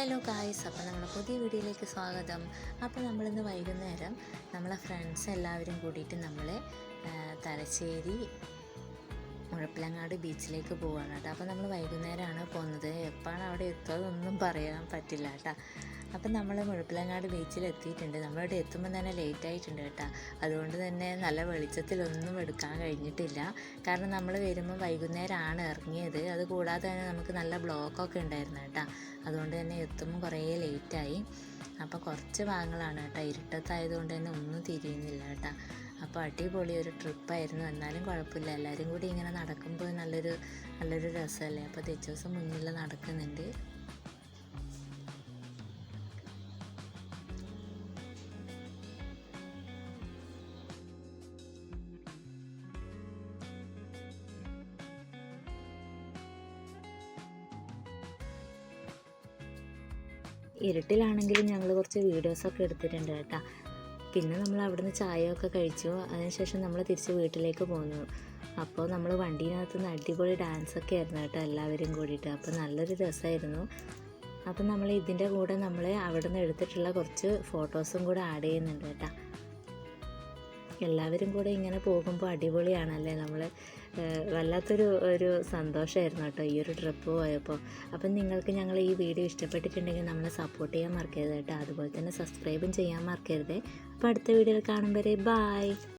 Hello guys അപ്പോൾ നമ്മുടെ പുതിയ വീഡിയോയിലേക്ക് സ്വാഗതം. അപ്പോൾ നമ്മളിന്ന് വൈകുന്നേരം നമ്മളെ ഫ്രണ്ട്സ് എല്ലാവരും കൂടിയിട്ട് നമ്മൾ തലശ്ശേരി മുഴപ്പിലങ്ങാട് ബീച്ചിലേക്ക് പോവുകയാണ് കേട്ടോ. അപ്പോൾ നമ്മൾ വൈകുന്നേരമാണ് പോകുന്നത്. എപ്പോഴാണ് അവിടെ എത്തുന്നതൊന്നും പറയാൻ പറ്റില്ല കേട്ടോ. അപ്പം നമ്മൾ മുഴപ്പിലങ്ങാട് ബീച്ചിൽ എത്തിയിട്ടുണ്ട്. നമ്മളവിടെ എത്തുമ്പോൾ തന്നെ ലേറ്റ് ആയിട്ടുണ്ട് കേട്ടോ. അതുകൊണ്ട് തന്നെ നല്ല വെളിച്ചത്തിലൊന്നും എടുക്കാൻ കഴിഞ്ഞിട്ടില്ല. കാരണം നമ്മൾ വരുമ്പോൾ വൈകുന്നേരമാണ് ഇറങ്ങിയത്. അത് കൂടാതെ തന്നെ നമുക്ക് നല്ല ബ്ലോക്കൊക്കെ ഉണ്ടായിരുന്നു കേട്ടോ. അതുകൊണ്ട് തന്നെ എത്തുമ്പോൾ കുറേ ലേറ്റായി അപ്പോൾ കുറച്ച് ഭാഗങ്ങളാണ് കേട്ടോ. ഇരുട്ടത്തായതുകൊണ്ട് തന്നെ ഒന്നും തിരിയുന്നില്ല കേട്ടോ. അപ്പോൾ അടിപൊളി ഒരു ട്രിപ്പായിരുന്നു എന്നാലും കുഴപ്പമില്ല. എല്ലാവരും കൂടി ഇങ്ങനെ നടക്കുമ്പോൾ നല്ലൊരു നല്ലൊരു രസമല്ലേ അപ്പോൾ തെച്ചോസം മുന്നിൽ നടക്കുന്നുണ്ട്. ഇരുട്ടിലാണെങ്കിലും ഞങ്ങൾ കുറച്ച് വീഡിയോസൊക്കെ എടുത്തിട്ടുണ്ട് കേട്ടോ. പിന്നെ നമ്മൾ അവിടുന്ന് ചായയൊക്കെ കഴിച്ചു. അതിനുശേഷം നമ്മൾ തിരിച്ച് വീട്ടിലേക്ക് പോന്നു. അപ്പോൾ നമ്മൾ വണ്ടീനകത്ത് നിന്ന് അടിപൊളി ഡാൻസൊക്കെ ആയിരുന്നു കേട്ടോ എല്ലാവരും കൂടിയിട്ട്. അപ്പോൾ നല്ലൊരു രസമായിരുന്നു. അപ്പോൾ നമ്മൾ ഇതിന്റെ കൂടെ നമ്മൾ അവിടെ നിന്ന് എടുത്തിട്ടുള്ള കുറച്ച് ഫോട്ടോസും കൂടെ ആഡ് ചെയ്യുന്നുണ്ട് കേട്ടോ. എല്ലാവരും കൂടെ ഇങ്ങനെ പോകുമ്പോൾ അടിപൊളിയാണല്ലേ നമ്മൾ വല്ലാത്തൊരു ഒരു സന്തോഷമായിരുന്നു കേട്ടോ ഈ ഒരു ട്രിപ്പ് പോയപ്പോൾ അപ്പം നിങ്ങൾക്ക് ഞങ്ങൾ ഈ വീഡിയോ ഇഷ്ടപ്പെട്ടിട്ടുണ്ടെങ്കിൽ നമ്മളെ സപ്പോർട്ട് ചെയ്യാൻ മറക്കരുത് കേട്ടോ. അതുപോലെ തന്നെ സബ്സ്ക്രൈബും ചെയ്യാൻ മറക്കരുത്. അപ്പോൾ അടുത്ത വീഡിയോയിൽ കാണും വരെ. ബായ്